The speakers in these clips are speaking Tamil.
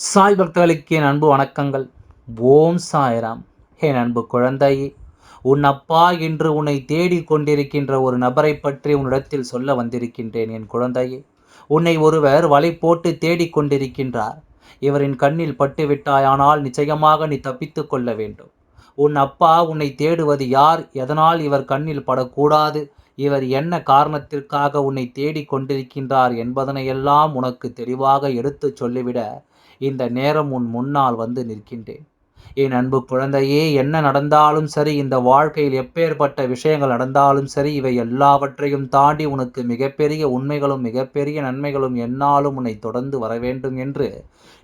சாய் பக்தர்களுக்கு என் அன்பு வணக்கங்கள். ஓம் சாய்ராம். என் அன்பு குழந்தையே உன் அப்பா இன்று உன்னை தேடிக் கொண்டிருக்கின்ற ஒரு நபரை பற்றி உன்னிடத்தில் சொல்ல வந்திருக்கின்றேன் என் குழந்தையே. உன்னை ஒருவர் வலை போட்டு தேடிக் கொண்டிருக்கின்றார். இவரின் கண்ணில் பட்டுவிட்டாயானால் நிச்சயமாக நீ தப்பித்து கொள்ள வேண்டும். உன் அப்பா உன்னை தேடுவது யார்? எதனால் இவர் கண்ணில் படக்கூடாது? இவர் என்ன காரணத்திற்காக உன்னை தேடிக் கொண்டிருக்கின்றார் என்பதனையெல்லாம் உனக்கு தெளிவாக எடுத்துச் சொல்லிவிட இந்த நேரம் உன் முன்னால் வந்து நிற்கின்றேன். என் அன்பு குழந்தையே என்ன நடந்தாலும் சரி இந்த வாழ்க்கையில் எப்பேற்பட்ட விஷயங்கள் நடந்தாலும் சரி இவை எல்லாவற்றையும் தாண்டி உனக்கு மிகப்பெரிய உண்மைகளும் மிகப்பெரிய நன்மைகளும் என்னாலும் உன்னை தொடர்ந்து வர வேண்டும் என்று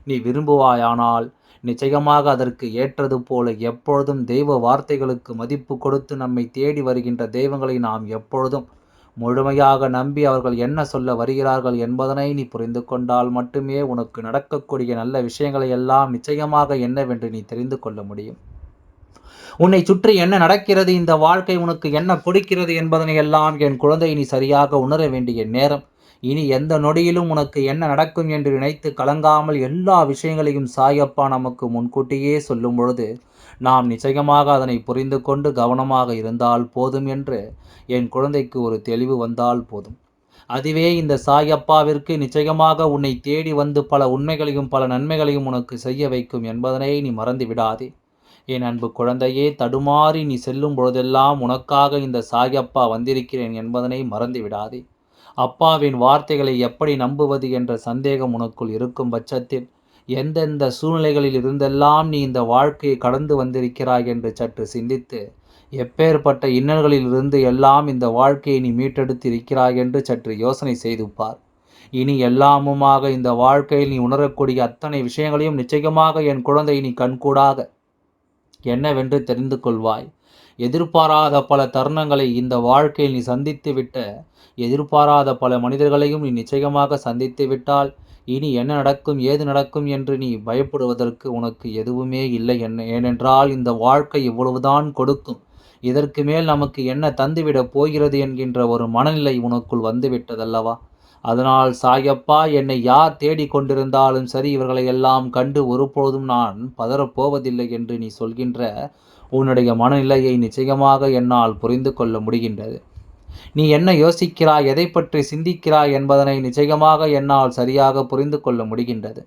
நீ விரும்புவாயானால் நிச்சயமாக அதற்கு ஏற்றது போல எப்பொழுதும் தெய்வ வார்த்தைகளுக்கு மதிப்பு கொடுத்து நம்மை தேடி வருகின்ற தெய்வங்களை நாம் எப்பொழுதும் முழுமையாக நம்பி அவர்கள் என்ன சொல்ல வருகிறார்கள் என்பதனை நீ புரிந்து கொண்டால் மட்டுமே உனக்கு நடக்கக்கூடிய நல்ல விஷயங்களை எல்லாம் நிச்சயமாக என்னவென்று நீ தெரிந்து கொள்ள முடியும். உன்னை சுற்றி என்ன நடக்கிறது இந்த வாழ்க்கை உனக்கு என்ன கொடுக்கிறது என்பதனை எல்லாம் என் குழந்தை நீ சரியாக உணர வேண்டிய நேரம். இனி எந்த நொடியிலும் உனக்கு என்ன நடக்கும் என்று நினைத்து கலங்காமல் எல்லா விஷயங்களையும் சாயப்பா நமக்கு முன்கூட்டியே சொல்லும் பொழுது நாம் நிச்சயமாக அதனை புரிந்து கொண்டு கவனமாக இருந்தால் போதும் என்று என் குழந்தைக்கு ஒரு தெளிவு வந்தால் போதும். அதுவே இந்த சாயப்பாவிற்கு நிச்சயமாக உன்னை தேடி வந்து பல உண்மைகளையும் பல நன்மைகளையும் உனக்கு செய்ய வைக்கும் என்பதனை நீ மறந்து விடாதே. என் அன்பு குழந்தையே தடுமாறி நீ செல்லும் பொழுதெல்லாம் உனக்காக இந்த சாயப்பா வந்திருக்கிறேன் என்பதனை மறந்து விடாதே. அப்பாவின் வார்த்தைகளை எப்படி நம்புவது என்ற சந்தேகம் உனக்குள் இருக்கும் பட்சத்தில் எந்தெந்த சூழ்நிலைகளில் இருந்தெல்லாம் நீ இந்த வாழ்க்கையை கடந்து வந்திருக்கிறாய் என்று சற்று சிந்தித்து எப்பேற்பட்ட இன்னல்களில் இருந்து எல்லாம் இந்த வாழ்க்கையை நீ மீட்டெடுத்து இருக்கிறாய் என்று சற்று யோசனை செய்து பார். இனி எல்லாமுமாக இந்த வாழ்க்கையில் நீ உணரக்கூடிய அத்தனை விஷயங்களையும் நிச்சயமாக என் குழந்தை நீ கண்கூடாக என்னவென்று தெரிந்து கொள்வாய். எதிர்பாராத பல தருணங்களை இந்த வாழ்க்கையில் நீ சந்தித்து விட்ட எதிர்பாராத பல மனிதர்களையும் நீ நிச்சயமாக சந்தித்து விட்டால் இனி என்ன நடக்கும் ஏது நடக்கும் என்று நீ பயப்படுவதற்கு உனக்கு எதுவுமே இல்லை என்ன ஏனென்றால் இந்த வாழ்க்கை இவ்வளவுதான் கொடுக்கும். இதற்கு மேல் நமக்கு என்ன தந்துவிடப் போகிறது என்கின்ற ஒரு மனநிலை உனக்குள் வந்துவிட்டதல்லவா? அதனால் சாயப்பா என்னை யார் தேடிக் கொண்டிருந்தாலும் சரி இவர்களை எல்லாம் கண்டு ஒருபொழுதும் நான் பதறப்போவதில்லை என்று நீ சொல்கின்ற உன்னுடைய மனநிலையை நிச்சயமாக என்னால் புரிந்து கொள்ள முடிகின்றது. நீ என்ன யோசிக்கிறாய் எதை பற்றி சிந்திக்கிறாய் என்பதனை நிச்சயமாக என்னால் சரியாக புரிந்து கொள்ள முடிகின்றது.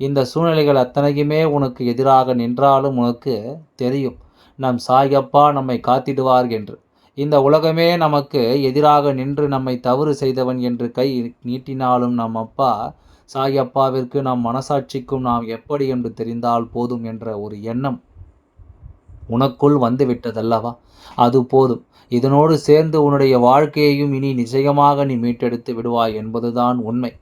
இந்த சூழ்நிலைகள் அத்தனையுமே உனக்கு எதிராக நின்றாலும் உனக்கு தெரியும். நம் சாயப்பா நம்மை காத்திடுவார் என்று. இந்த உலகமே நமக்கு எதிராக நின்று நம்மை தவறு செய்தவன் என்று கை நீட்டினாலும் நம் அப்பா சாயப்பாவிற்கு நம் மனசாட்சிக்கும் நாம் எப்படி என்று தெரிந்தால் போதும் என்ற ஒரு எண்ணம் உனக்குள் வந்துவிட்டதல்லவா? அது போதும். இதனோடு சேர்ந்து உன்னுடைய வாழ்க்கையையும் இனி நிச்சயமாக நீ மீட்டெடுத்து விடுவாய் என்பதுதான் உண்மை.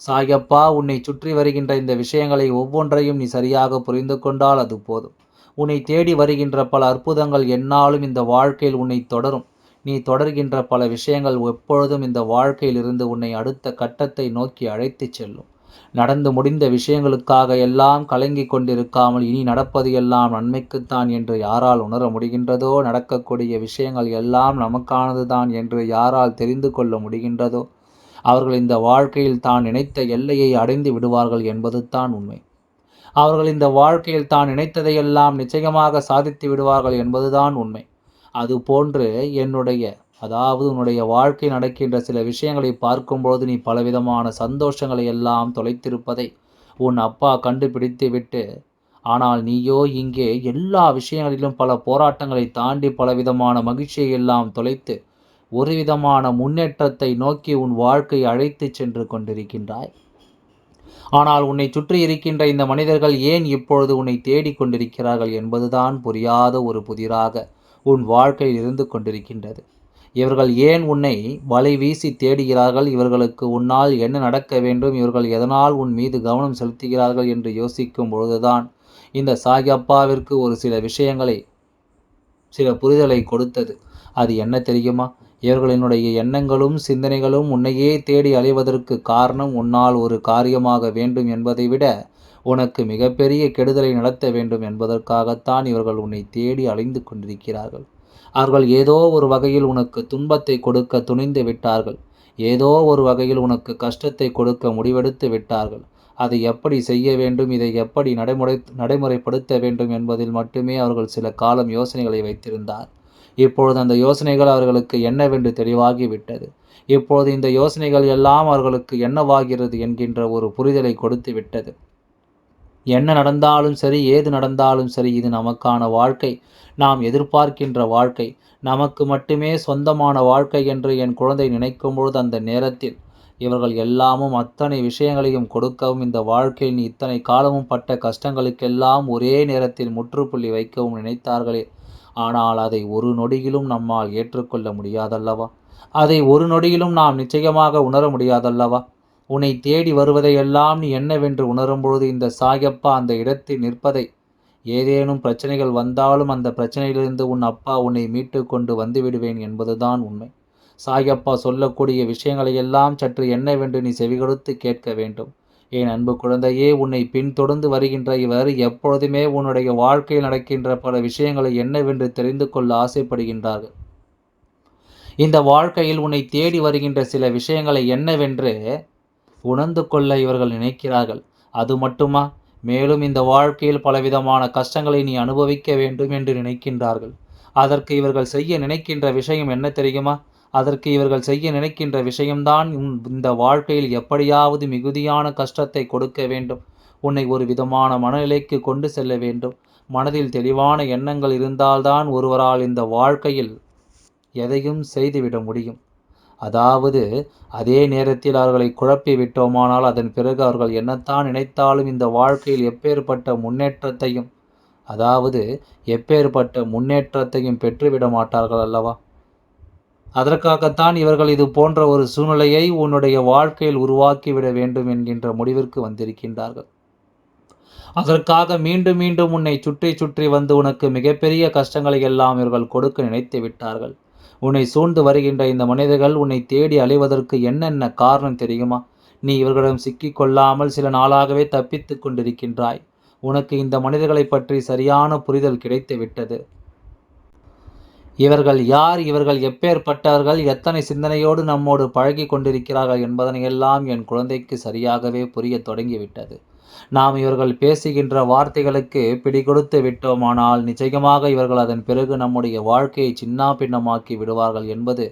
சாயப்பா உன்னை சுற்றி வருகின்ற இந்த விஷயங்களை ஒவ்வொன்றையும் நீ சரியாக புரிந்து கொண்டால் அது போதும். உன்னை தேடி வருகின்ற பல அற்புதங்கள் என்னாலும் இந்த வாழ்க்கையில் உன்னை தொடரும். நீ தொடர்கின்ற பல விஷயங்கள் எப்பொழுதும் இந்த வாழ்க்கையிலிருந்து உன்னை அடுத்த கட்டத்தை நோக்கி அழைத்துச் செல்லும். நடந்து முடிந்த விஷயங்களுக்காக எல்லாம் கலங்கி கொண்டிருக்காமல் இனி நடப்பது எல்லாம் நன்மைக்குத்தான் என்று யாரால் உணர முடிகின்றதோ நடக்கக்கூடிய விஷயங்கள் எல்லாம் நமக்கானதுதான் என்று யாரால் தெரிந்து கொள்ள முடிகின்றதோ அவர்கள் இந்த வாழ்க்கையில் தான் நினைத்த எல்லையை அடைந்து விடுவார்கள் என்பது தான் உண்மை. அவர்கள் இந்த வாழ்க்கையில் தான் நினைத்ததையெல்லாம் நிச்சயமாக சாதித்து விடுவார்கள் என்பதுதான் உண்மை. அதுபோன்று என்னுடைய அதாவது உன்னுடைய வாழ்க்கை நடக்கின்ற சில விஷயங்களை பார்க்கும்பொழுது நீ பலவிதமான சந்தோஷங்களை எல்லாம் தொலைத்திருப்பதை உன் அப்பா கண்டுபிடித்து விட்டு ஆனால் நீயோ இங்கே எல்லா விஷயங்களிலும் பல போராட்டங்களை தாண்டி பலவிதமான மகிழ்ச்சியை எல்லாம் தொலைத்து ஒரு விதமான முன்னேற்றத்தை நோக்கி உன் வாழ்க்கை அழைத்து சென்று கொண்டிருக்கின்றாய். ஆனால் உன்னை சுற்றி இருக்கின்ற இந்த மனிதர்கள் ஏன் இப்பொழுது உன்னை தேடிக் கொண்டிருக்கிறார்கள் என்பதுதான் புரியாத ஒரு புதிராக உன் வாழ்க்கையில் இருந்து கொண்டிருக்கின்றது. இவர்கள் ஏன் உன்னை வலை வீசி தேடுகிறார்கள்? இவர்களுக்கு உன்னால் என்ன நடக்க வேண்டும்? இவர்கள் எதனால் உன் மீது கவனம் செலுத்துகிறார்கள் என்று யோசிக்கும் பொழுதுதான் இந்த சாகியப்பாவிற்கு ஒரு சில விஷயங்களை சில புரிதலை கொடுத்தது. அது என்ன தெரியுமா? இவர்களினுடைய எண்ணங்களும் சிந்தனைகளும் உன்னையே தேடி அலைவதற்கு காரணம் உன்னால் ஒரு காரியமாக வேண்டும் என்பதை விட உனக்கு மிகப்பெரிய கெடுதலை நடத்த வேண்டும் என்பதற்காகத்தான் இவர்கள் உன்னை தேடி அலைந்து கொண்டிருக்கிறார்கள். அவர்கள் ஏதோ ஒரு வகையில் உனக்கு துன்பத்தை கொடுக்க துணிந்து விட்டார்கள். ஏதோ ஒரு வகையில் உனக்கு கஷ்டத்தை கொடுக்க முடிவெடுத்து விட்டார்கள். அதை எப்படி செய்ய வேண்டும்? இதை எப்படி நடைமுறை நடைமுறைப்படுத்த வேண்டும் என்பதில் மட்டுமே அவர்கள் சில காலம் யோசனைகளை வைத்திருந்தார். இப்பொழுது அந்த யோசனைகள் அவர்களுக்கு என்னவென்று தெளிவாகிவிட்டது. இப்போது இந்த யோசனைகள் எல்லாம் அவர்களுக்கு என்னவாகிறது என்கின்ற ஒரு புரிதலை கொடுத்து விட்டது. என்ன நடந்தாலும் சரி ஏது நடந்தாலும் சரி இது நமக்கான வாழ்க்கை. நாம் எதிர்பார்க்கின்ற வாழ்க்கை. நமக்கு மட்டுமே சொந்தமான வாழ்க்கை என்று என் குழந்தை நினைக்கும் பொழுது அந்த நேரத்தில் இவர்கள் எல்லாமும் அத்தனை விஷயங்களையும் கொடுக்கவும் இந்த வாழ்க்கையில் இத்தனை காலமும் பட்ட கஷ்டங்களுக்கெல்லாம் ஒரே நேரத்தில் முற்றுப்புள்ளி வைக்கவும் நினைத்தார்களே. ஆனால் அதை ஒரு நொடியிலும் நம்மால் ஏற்றுக்கொள்ள முடியாதல்லவா? அதை ஒரு நொடியிலும் நாம் நிச்சயமாக உணர முடியாதல்லவா? உன்னை தேடி வருவதையெல்லாம் நீ என்னவென்று உணரும்பொழுது இந்த சாயப்பா அந்த இடத்தில் நிற்பதை. ஏதேனும் பிரச்சனைகள் வந்தாலும் அந்த பிரச்சனையிலிருந்து உன் அப்பா உன்னை மீட்டு கொண்டு வந்துவிடுவேன் என்பதுதான் உண்மை. சாயப்பா சொல்லக்கூடிய விஷயங்களை எல்லாம் சற்று என்னவென்று நீ செவிகொடுத்து கேட்க வேண்டும். என் அன்பு குழந்தையே உன்னை பின்தொடர்ந்து வருகின்ற இவர் எப்பொழுதுமே உன்னுடைய வாழ்க்கையில் நடக்கின்ற பல விஷயங்களை என்னவென்று தெரிந்து கொள்ள ஆசைப்படுகின்றார்கள். இந்த வாழ்க்கையில் உன்னை தேடி வருகின்ற சில விஷயங்களை என்னவென்று உணர்ந்து கொள்ள இவர்கள் நினைக்கிறார்கள். அது மட்டுமா? மேலும் இந்த வாழ்க்கையில் பலவிதமான கஷ்டங்களை நீ அனுபவிக்க வேண்டும் என்று நினைக்கின்றார்கள். அதற்கு இவர்கள் செய்ய நினைக்கின்ற விஷயம் என்ன தெரியுமா? அதற்கு இவர்கள் செய்ய நினைக்கின்ற விஷயம்தான் இந்த வாழ்க்கையில் எப்படியாவது மிகுதியான கஷ்டத்தை கொடுக்க வேண்டும். உன்னை ஒரு விதமான மனநிலைக்கு கொண்டு செல்ல வேண்டும். மனதில் தெளிவான எண்ணங்கள் இருந்தால்தான் ஒருவரால் இந்த வாழ்க்கையில் எதையும் செய்துவிட முடியும். அதாவது அதே நேரத்தில் அவர்களை குழப்பி விட்டோமானால் அதன் பிறகு அவர்கள் என்னத்தான் நினைத்தாலும் இந்த வாழ்க்கையில் எப்பேற்பட்ட முன்னேற்றத்தையும் அதாவது எப்பேற்பட்ட முன்னேற்றத்தையும் பெற்றுவிட மாட்டார்கள் அல்லவா? அதற்காகத்தான் இவர்கள் இது போன்ற ஒரு சூழ்நிலையை உன்னுடைய வாழ்க்கையில் உருவாக்கிவிட வேண்டும் என்கின்ற முடிவிற்கு வந்திருக்கின்றார்கள். அதற்காக மீண்டும் மீண்டும் உன்னை சுற்றி சுற்றி வந்து உனக்கு மிகப்பெரிய கஷ்டங்களை எல்லாம் இவர்கள் கொடுக்க நினைத்து விட்டார்கள் உன்னை சூழ்ந்து வருகின்ற இந்த மனிதர்கள் உன்னை தேடி அலைவதற்கு என்னென்ன காரணம் தெரியுமா? நீ இவர்களிடம் சிக்கிக்கொள்ளாமல் சில நாளாகவே தப்பித்து கொண்டிருக்கின்றாய். உனக்கு இந்த மனிதர்களை பற்றி சரியான புரிதல் கிடைத்து விட்டது இவர்கள் யார்? இவர்கள் எப்பேற்பட்டவர்கள்? எத்தனை சிந்தனையோடு நம்மோடு பழகி கொண்டிருக்கிறார்கள் என்பதனையெல்லாம் என் குழந்தைக்கு சரியாகவே புரிய தொடங்கிவிட்டது. நாம் இவர்கள் பேசுகின்ற வார்த்தைகளுக்கு பிடிகொடுத்து விட்டோமானால் நிச்சயமாக இவர்கள் அதன் பிறகு நம்முடைய வாழ்க்கையை சின்னா பின்னமாக்கி விடுவார்கள் என்பது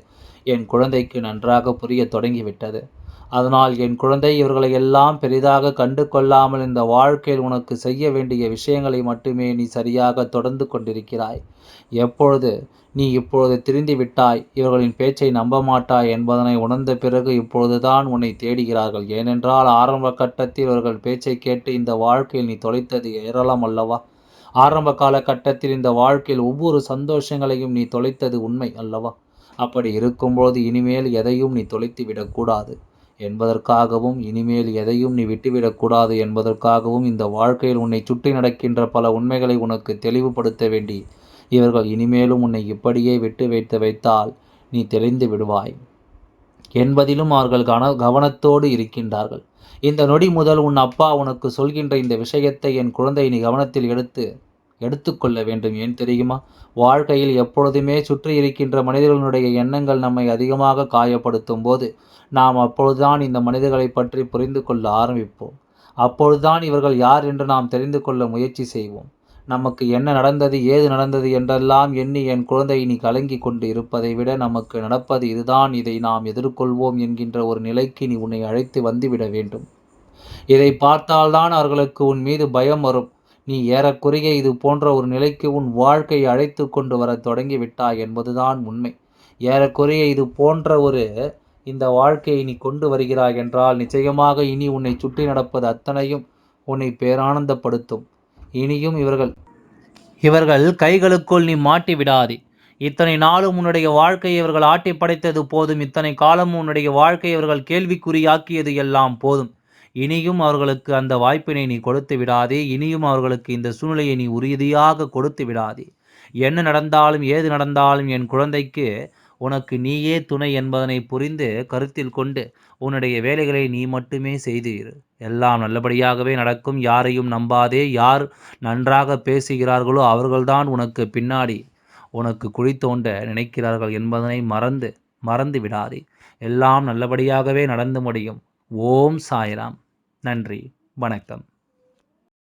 என் குழந்தைக்கு நன்றாக புரிய தொடங்கிவிட்டது. அதனால் என் குழந்தை இவர்களை எல்லாம் பெரிதாக கண்டு கொள்ளாமல் இந்த வாழ்க்கையில் உனக்கு செய்ய வேண்டிய விஷயங்களை மட்டுமே நீ சரியாக தொடர்ந்து கொண்டிருக்கிறாய். எப்பொழுது நீ இப்பொழுது திருந்தி விட்டாய் இவர்களின் பேச்சை நம்ப மாட்டாய் என்பதனை உணர்ந்த பிறகு இப்பொழுதுதான் உன்னை தேடுகிறார்கள். ஏனென்றால் ஆரம்ப கட்டத்தில் இவர்கள் பேச்சை கேட்டு இந்த வாழ்க்கையில் நீ தொலைத்தது ஏராளம் அல்லவா? ஆரம்ப காலகட்டத்தில் இந்த வாழ்க்கையில் ஒவ்வொரு சந்தோஷங்களையும் நீ தொலைத்தது உண்மை அல்லவா? அப்படி இருக்கும்போது இனிமேல் எதையும் நீ தொலைத்து விடக்கூடாது என்பதற்காகவும் இனிமேல் எதையும் நீ விட்டுவிடக்கூடாது என்பதற்காகவும் இந்த வாழ்க்கையில் உன்னை சுற்றி நடக்கின்ற பல உண்மைகளை உனக்கு தெளிவுபடுத்த வேண்டி இவர்கள் இனிமேலும் உன்னை இப்படியே விட்டு வைத்து வைத்தால் நீ தெளிந்து விடுவாய். என்பதிலும் அவர்கள் கன கவனத்தோடு இருக்கின்றார்கள். இந்த நொடி முதல் உன் அப்பா உனக்கு சொல்கின்ற இந்த விஷயத்தை என் குழந்தை நீ கவனத்தில் எடுத்து எடுத்துக்கொள்ள வேண்டும். ஏன் தெரியுமா? வாழ்க்கையில் எப்பொழுதுமே சுற்றி இருக்கின்ற மனிதர்களுடைய எண்ணங்கள் நம்மை அதிகமாக காயப்படுத்தும் போது நாம் அப்பொழுதுதான் இந்த மனிதர்களை பற்றி புரிந்து கொள்ள ஆரம்பிப்போம். அப்பொழுதுதான் இவர்கள் யார் என்று நாம் தெரிந்து கொள்ள முயற்சி செய்வோம். நமக்கு என்ன நடந்தது ஏது நடந்தது என்றெல்லாம் எண்ணி என் குழந்தை நீ கலங்கி கொண்டு இருப்பதை விட நமக்கு நடப்பது இதுதான். இதை நாம் எதிர்கொள்வோம் என்கின்ற ஒரு நிலைக்கு நீ உன்னை அழைத்து வந்துவிட வேண்டும். இதை பார்த்தால்தான் அவர்களுக்கு உன் மீது பயம் வரும். நீ ஏறக்குறைய இது போன்ற ஒரு நிலைக்கு உன் வாழ்க்கையை அழைத்து கொண்டு வர தொடங்கிவிட்டாய் என்பதுதான் உண்மை. ஏறக்குறைய இது போன்ற ஒரு இந்த வாழ்க்கையை நீ கொண்டு வருகிறாய் என்றால் நிச்சயமாக இனி உன்னை சுற்றி நடப்பது அத்தனையும் உன்னை பேரானந்தப்படுத்தும். இனியும் இவர்கள் இவர்கள் கைகளுக்குள் நீ மாட்டி விடாதே. இத்தனை நாளும் உன்னுடைய வாழ்க்கையை இவர்கள் ஆட்டி படைத்தது போதும். இத்தனை காலமும் உன்னுடைய வாழ்க்கையை இவர்கள் கேள்விக்குறியாக்கியது எல்லாம் போதும். இனியும் அவர்களுக்கு அந்த வாய்ப்பினை நீ கொடுத்து விடாதே. இனியும் அவர்களுக்கு இந்த சூழ்நிலையை நீ உறுதியாக கொடுத்து விடாதே. என்ன நடந்தாலும் ஏது நடந்தாலும் என் குழந்தைக்கு உனக்கு நீயே துணை என்பதனை புரிந்து கருத்தில் கொண்டு உன்னுடைய வேலைகளை நீ மட்டுமே செய்து இரு எல்லாம் நல்லபடியாகவே நடக்கும். யாரையும் நம்பாதே. யார் நன்றாக பேசுகிறார்களோ அவர்கள்தான் உனக்கு பின்னாடி உனக்கு குழி தோண்ட நினைக்கிறார்கள் என்பதனை மறந்து மறந்து விடாதே. எல்லாம் நல்லபடியாகவே நடந்து முடியும். ஓம் சாய்ராம். நன்றி. வணக்கம்.